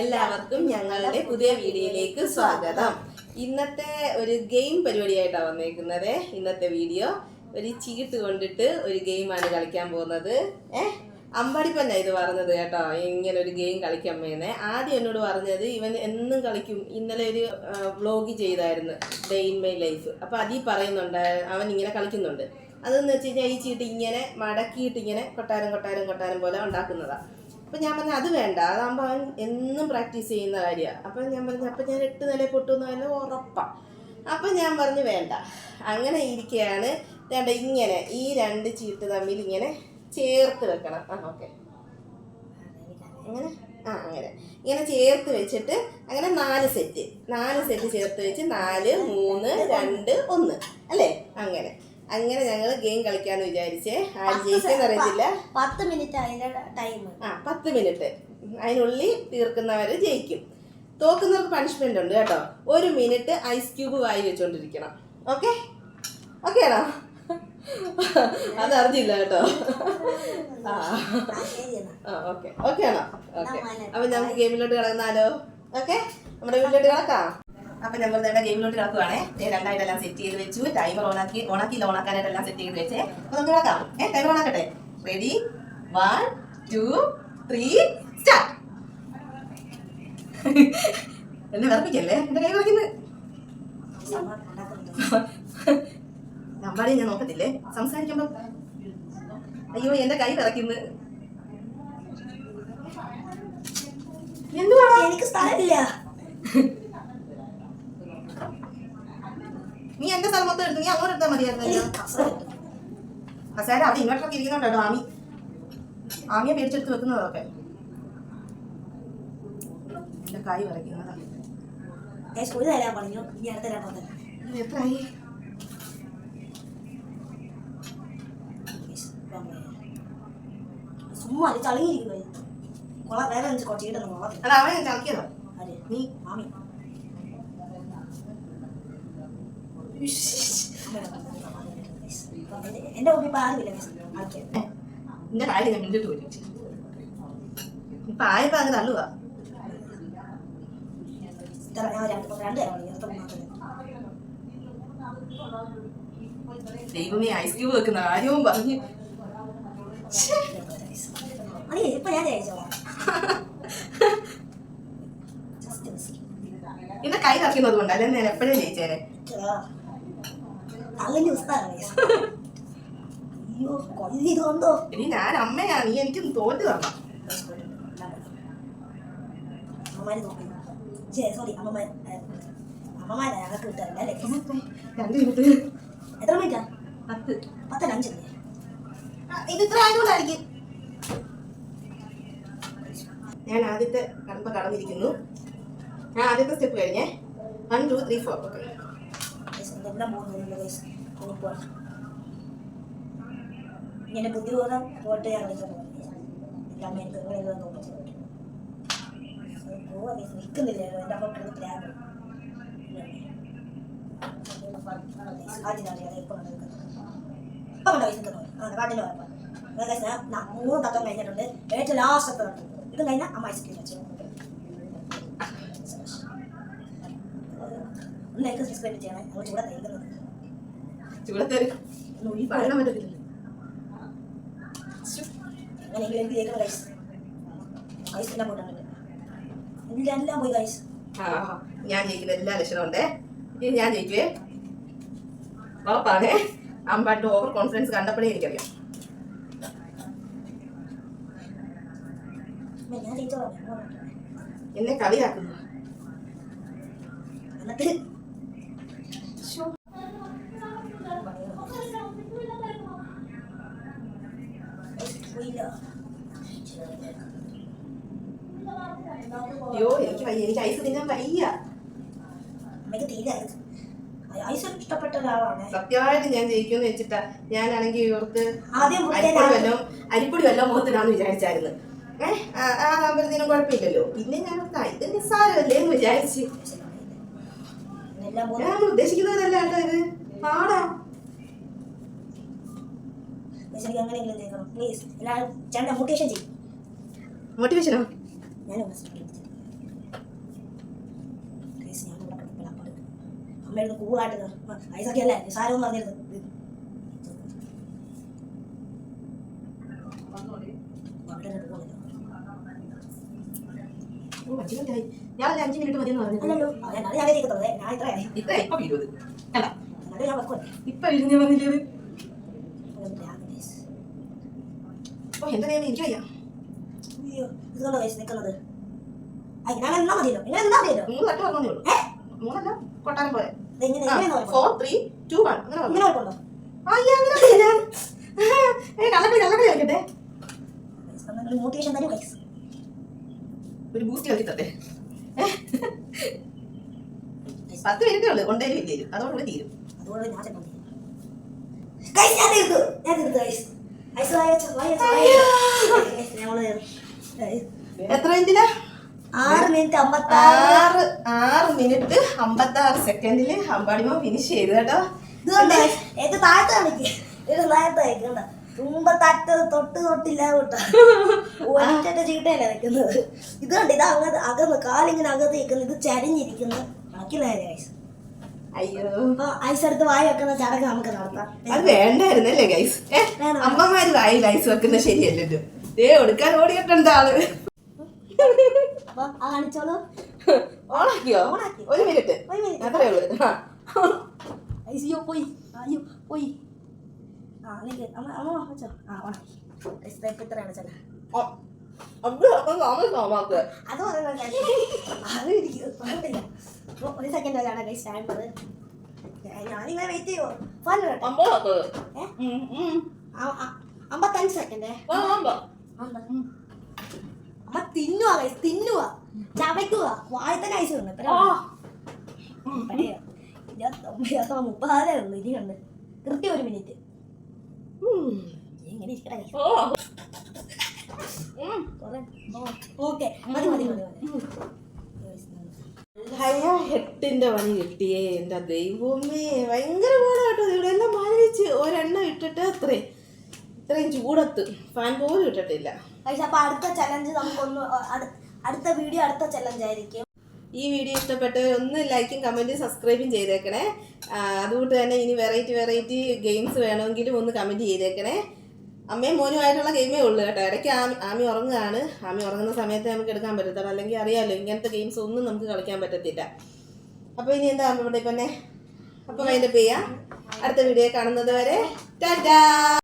എല്ലാവർക്കും ഞങ്ങളുടെ പുതിയ വീഡിയോയിലേക്ക് സ്വാഗതം. ഇന്നത്തെ ഒരു ഗെയിം പരിപാടിയായിട്ടാണ് വന്നേക്കുന്നത്. ഇന്നത്തെ വീഡിയോ ഒരു ചീട്ട് കൊണ്ടിട്ട് ഒരു ഗെയിമാണ് കളിക്കാൻ പോകുന്നത്. ഏ? അമ്പാടിപ്പന്ന ഇത് പറഞ്ഞത് കേട്ടോ. ഇങ്ങനെ ഒരു ഗെയിം കളിക്കാൻ പോകുന്നത് ആദ്യം എന്നോട് പറഞ്ഞത് ഇവൻ എന്നും കളിക്കും. ഇന്നലെ ഒരു വ്ലോഗ് ചെയ്തായിരുന്നു. ഡേ ഇൻ മൈ ലൈഫ് അപ്പോൾ അതിൽ പറയുന്നുണ്ട്. അവൻ ഇങ്ങനെ കളിക്കുന്നുണ്ട്. അതെന്ന് വെച്ച് കഴിഞ്ഞാൽ ഈ ചീട്ട് ഇങ്ങനെ മടക്കിയിട്ട് ഇങ്ങനെ കൊട്ടാരം കൊട്ടാരം കൊട്ടാരം പോലെ ഉണ്ടാക്കുന്നതാണ് അപ്പം ഞാൻ പറഞ്ഞു അത് വേണ്ട. അതാകുമ്പോൾ അവൻ എന്നും പ്രാക്ടീസ് ചെയ്യുന്ന കാര്യമാണ് അപ്പം ഞാൻ പറഞ്ഞു അപ്പം ഞാൻ എട്ട് നില പൊട്ടുന്ന പറഞ്ഞാൽ ഉറപ്പാണ് അപ്പം ഞാൻ പറഞ്ഞു വേണ്ട. അങ്ങനെ ഇരിക്കുകയാണ് വേണ്ട ഇങ്ങനെ ഈ രണ്ട് ചീട്ട് തമ്മിൽ ഇങ്ങനെ ചേർത്ത് വെക്കണം. ആ ഓക്കെ അങ്ങനെ? ആ അങ്ങനെ. ഇങ്ങനെ ചേർത്ത് വെച്ചിട്ട് അങ്ങനെ നാല് സെറ്റ് നാല് സെറ്റ് ചേർത്ത് വെച്ച് നാല് മൂന്ന് രണ്ട് ഒന്ന്. അല്ലേ? അങ്ങനെ. അങ്ങനെ ഞങ്ങൾ ഗെയിം കളിക്കാന്ന് വിചാരിച്ചേ. ആര് ജയിച്ചെന്ന് അറിയത്തില്ല. പത്ത് മിനിറ്റ് അതിന്റെ ടൈം ആ പത്ത് മിനിറ്റ് അതിനുള്ളിൽ തീർക്കുന്നവര് ജയിക്കും. തോക്കുന്നവർക്ക് പണിഷ്മെന്റ് ഉണ്ട് കേട്ടോ. ഒരു മിനിറ്റ് ഐസ് ക്യൂബ് വായി വെച്ചോണ്ടിരിക്കണം. ഓക്കെ ഓക്കെ ആണോ? അതറിഞ്ഞില്ല കേട്ടോ. ആ ഓക്കെ ഓക്കെ ആണോ? ഓക്കെ അപ്പൊ നമുക്ക് ഗെയിമിലോട്ട് കിടന്നാലോ ഓക്കെ നമ്മുടെ വീട്ടിലോട്ട് കിടക്കാം. അപ്പൊ നമ്മൾ നേരെ ഗെയിമിലോട്ട് കിടക്കുവാണേ. രണ്ടായിട്ടെല്ലാം സെറ്റ് ചെയ്ത് വെച്ചു. ടൈമർ ഓണാക്കി ഓണാക്കിയില്ല ഓണാക്കാനായിട്ടെല്ലാം സെറ്റ് ചെയ്ത് വെച്ചേ. അപ്പൊ നമുക്ക് നോക്കാം a timer ഓണാക്കട്ടെ ready one two three start എന്നെ വിറപ്പിക്കല്ലേ? എന്റെ കൈ വിറയ്ക്കുന്നത് നമ്മളെ ഞാൻ നോക്കത്തില്ലേ? സംസാരിക്കുമ്പോ അയ്യോ എന്റെ കൈ വിറയ്ക്കുന്നു. എന്തുവാണോ എനിക്ക് സ്ഥലമില്ല. നീ എന്റെ സ്ഥലം മൊത്തം എടുത്തു നീ അങ്ങോട്ട് എടുത്താൽ മതിയായിരുന്നു? കസേര അത് ഇങ്ങോട്ടൊക്കെ ഇരിക്കുന്നുണ്ടോ ആമി? ആമിയെ പേടിച്ചെടുത്ത് വെക്കുന്നതൊക്കെ. എന്റെ കൈ വിറയ്ക്കുന്നതാ. ഒരു തരാൻ പറഞ്ഞു. ഇനി അടുത്ത തരാൻ പറഞ്ഞു. എത്രയായി ചുമ്മാ അത് ചളിയിരിക്കുന്നു. കൊള വേറെ കുറച്ച് ഇടുന്നു അവനെ ചളക്കിയതോ നീ? മാമി എന്റെ കുട്ടി കളിക്കാൻ എന്റെ കാര്യം ഞാൻ മിണ്ടിട്ട് പോയി ഇപ്പൊ ആയപ്പോ അങ്ങ് തള്ളുവാ. ദൈവമേ ഐസ് ക്യൂബ് വെക്കുന്ന കാര്യവും പറഞ്ഞു. ഇപ്പൊ ഞാൻ കൈ കറക്കുന്നത് കൊണ്ടല്ലേ ഞാൻ എപ്പോഴും ജയിച്ചേനെ? തള്ളിന്റെ അയ്യോ കൊല്ലി ഇത് കൊണ്ടോ ഇനി ഞാൻ അമ്മയാ നീ എനിക്ക് തോറ്റ് അമ്മമാര് നോക്കി. സോറി അമ്മമാര് അമ്മമാരെ ഞങ്ങൾക്ക് കിട്ടാറില്ല അല്ലേ? രണ്ട് മിനിറ്റ് എത്ര മിനിറ്റാ പത്ത്. പത്തല്ല അഞ്ചല്ലേ ആ, ഇത് ഇത്ര ആയതുകൊണ്ടായിരിക്കും. ഞാൻ ആദ്യത്തെ കടമ്പ കടന്നിരിക്കുന്നു. ഞാൻ ആദ്യത്തെ സ്റ്റെപ്പ് കഴിഞ്ഞേ. One two three four okay എല്ലാം പോകുന്നുണ്ട് ഗൈസ് ഇനിയിപ്പോ ഇങ്ങനെ ബുദ്ധിപൂർവം വോട്ട് ചെയ്യാൻ എല്ലാം ഗൈസ് നിൽക്കുന്നില്ലല്ലോ എന്റെ അപ്പം കിടന്ന് പ്ലാൻ ആദ്യം അറിയാതെ ഇപ്പൊ കണ്ടോ ഗൈസ് കഴിഞ്ഞിട്ടുണ്ട് ഏറ്റവും ലാസ്റ്റ് ഇത് കഴിഞ്ഞാൽ അമ്മ ഐസ്ക്രീം വെച്ചു ഒന്ന് എനിക്ക് സബ്സ്ക്രൈബ് ചെയ്യണേ. ഞങ്ങൾ ചൂടെ തയ്ക്കുന്നത് ചൂടത്തേര് ഈ പറയാൻ പറ്റത്തില്ല അങ്ങനെയെങ്കിലും എനിക്ക് കേൾക്കണം ഗൈസ് ഗൈസ് എല്ലാം പോയിട്ടുണ്ട് എല്ലാം എല്ലാം പോയി ഗൈസ് ആ ഞാൻ ജയിക്കുന്ന എല്ലാ ലക്ഷണവും ഉണ്ടേ. ഇനി ഞാൻ ജയിക്കുവേ. ഉറപ്പാണേ അമ്പാട്ട് ഓവർ കോൺഫിഡൻസ് കണ്ടപ്പോഴേ എനിക്കറിയാം. എന്നെ കളിയാക്കുന്നു. എന്നിട്ട് അയ്യോ എനിക്ക് വയ്യ എനിക്ക് ഐസ് തിന്നാൻ വയ്യ. അമ്മയ്ക്ക് തീരെ ഐസ് ഇഷ്ടപ്പെട്ട ഒരാളാണ്. സത്യമായിട്ട് ഞാൻ ജയിക്കുമെന്ന് വെച്ചിട്ടാ ഞാനാണെങ്കിൽ ഓർത്ത് ആദ്യം അരിപ്പൊടി വല്ലോ അരിപ്പൊടി വല്ലോ മുഖത്തിടാന്ന് വിചാരിച്ചായിരുന്നു. ഏഹ് ആ ആകുമ്പോഴത്തേനും കുഴപ്പമില്ലല്ലോ. പിന്നെ ഞാൻ ഇത് നിസ്സാരമല്ലേ എന്ന് വിചാരിച്ച്. ഞാൻ ഉദ്ദേശിക്കുന്നതല്ല കേട്ടോ ഇത് പാടാ അങ്ങനെയെങ്കിലും പ്ലീസ് മോട്ടിവേഷൻ ചെയ്യും. മോട്ടിവേഷനോ ഞാൻ അമ്മയായിരുന്നു ശ്രമിക്കുന്നത് ഞാൻ ഇവിടെ കിടപ്പിളാപ്പാട് കൂളായിട്ട് ഐസൊക്കെ അല്ലേ? സാരവും പറഞ്ഞിരുന്നു ഞാൻ അഞ്ച് മിനിറ്റ് മതി എന്ന് പറഞ്ഞല്ലോ ഞാൻ ഞാൻ ഇപ്പൊ ഇരുന്ന് പറഞ്ഞില്ലേ എന്റെ എനിക്കറിയാം? അയ്യോ ഇതുകൊണ്ട് കഴിച്ച് നിൽക്കുന്നത് അയ്യ ഞാൻ എന്നാ മതിയല്ലോ ഇങ്ങനെ എന്നാ മതിയല്ലോ. മൂന്ന് തട്ട് പറഞ്ഞേ ഉള്ളൂ ഏ? മൂന്നല്ല കൊട്ടാരം ഇത് ഇങ്ങനെ ഇങ്ങനെ നോക്കണം ഫോർ ത്രീ ടു വൺ അങ്ങനെ ഇങ്ങനെ നോക്കണ്ടോ അയ്യ അങ്ങനെ കള്ളപ്പടി കള്ളപ്പടി കളിക്കട്ടെ. മോട്ടിവേഷൻ തരും ഗൈസ് ഒരു ബൂസ്റ്റ് കളിക്കി തട്ടെ. പത്ത് മിനിറ്റേ ഉള്ളു കൊണ്ടേലും ഇല്ലേലും. അതോടുകൂടി തീരും. അതുകൊണ്ട് ഞാൻ ചെന്നു ഞാൻ തീർത്തു. ഞാൻ തീർത്തു ഗൈസ് ഐസ് വായിച്ചു ഞങ്ങൾ എത്ര മിനിറ്റിലാ ആറ് മിനിറ്റ് അമ്പത്താറ്. ആറ് ആറ് മിനിറ്റ് അമ്പത്തി ആറ് സെക്കൻഡിൽ അമ്പാടിമ ഫിനിഷ് ചെയ്തു കേട്ടോ. ഇത് കണ്ടോ? guys? ഏറ്റവും താഴത്ത് കാണിക്ക്. ഇത് താഴത്ത് കണ്ട? തുമ്പത്തട്ട് തൊട്ട് തൊട്ടില്ല കേട്ടോ. ഒറ്റ ചീട്ടയല്ലേ നിൽക്കുന്നത്. ഇത് കണ്ട്? ഇത് അങ്ങത് അകന്ന് കാലിങ്ങനെ അകത്ത് നിൽക്കുന്നു. ഇത് ചരിഞ്ഞിരിക്കുന്നു. ബാക്കിയുള്ള ഗൈസ് അയ്യോ. ഐസ് എടുത്ത് വായി വെക്കുന്ന ചടങ്ങ് നമുക്ക് നടത്താം. അത് വേണ്ടായിരുന്നല്ലേ ഗൈസ്. അമ്മമാര് വായിൽ ഐസ് വെക്കുന്നത് ശരിയല്ലല്ലോ. ദേ കൊടുക്കാൻ ഓടിയിട്ടുണ്ട് ആൾ. കാണിച്ചോളൂ. ഓണാക്കിയോ? ഓണാക്കി. ഒരു മിനിറ്റ്. അത്രേ ഉള്ളൂ. അയ്യോ പോയി. അയ്യോ പോയി. ആ നിക്ക്. അമ്മ അമ്മ വെച്ചോ. ആ ഓണാക്കി. ഇത്രയാണ് ചെല്ല ഓ, അത്. അത് ഇരിക്കും ഒരു സെക്കൻഡ് വരെയാണ് കൈ സ്റ്റാൻഡ് അത്. ഞാനിങ്ങനെ വെയിറ്റ് ചെയ്യുമോ ഫോൺ അമ്പത്തഞ്ച് സെക്കൻഡ്. അമ്മ തിന്നുക കൈസ് തിന്നുക ചവയ്ക്കുക വായി തന്നെ ഐസ് ആ. ഇരുപത്തൊമ്പത് മുപ്പതാറേ ഉള്ളൂ. ഇനി കണ്ട്. കൃത്യം ഒരു മിനിറ്റ്. ഇങ്ങനെ ഓക്കെ മതി മതി മതി മതി. ഹയ ഹെട്ടിന്റെ പണി കിട്ടിയേ. എന്റെ ദൈവമേ. ഭയങ്കര പാടാ കേട്ടോ. ഇവിടെ എല്ലാം മാറി വെച്ച് ഒരെണ്ണം ഇട്ടിട്ട് അത്രേ. ഇത്രയും ചൂടത്ത് ഫാൻ പോലും ഇട്ടിട്ടില്ല. അപ്പൊ അടുത്ത ചലഞ്ച് നമുക്കൊന്ന് അട്- അടുത്ത വീഡിയോ അടുത്ത ചലഞ്ച് ആയിരിക്കും. ഈ വീഡിയോ ഇഷ്ടപ്പെട്ടവർ ഒന്ന് ലൈക്കും കമന്റും സബ്സ്ക്രൈബും ചെയ്തേക്കണേ. അതുകൊണ്ട് തന്നെ ഇനി വെറൈറ്റി വെറൈറ്റി ഗെയിംസ് വേണമെങ്കിലും ഒന്ന് കമന്റ് ചെയ്തേക്കണേ. അമ്മയും മോനുമായിട്ടുള്ള ഗെയിമേ ഉള്ളൂ കേട്ടോ. ഇടയ്ക്ക് ആമി ആമി ഉറങ്ങുകയാണ്. ആമി ഉറങ്ങുന്ന സമയത്ത് നമുക്ക് എടുക്കാൻ പറ്റത്തുള്ളൂ. അല്ലെങ്കിൽ അറിയാമല്ലോ ഇങ്ങനത്തെ ഗെയിംസ് ഒന്നും നമുക്ക് കളിക്കാൻ പറ്റത്തില്ല. അപ്പോൾ ഇനി എന്താ ഇവിടെ പിന്നെ? അപ്പോൾ അതിന്റെ ചെയ്യാം അടുത്ത വീഡിയോ കാണുന്നത് വരെ ടാറ്റാ!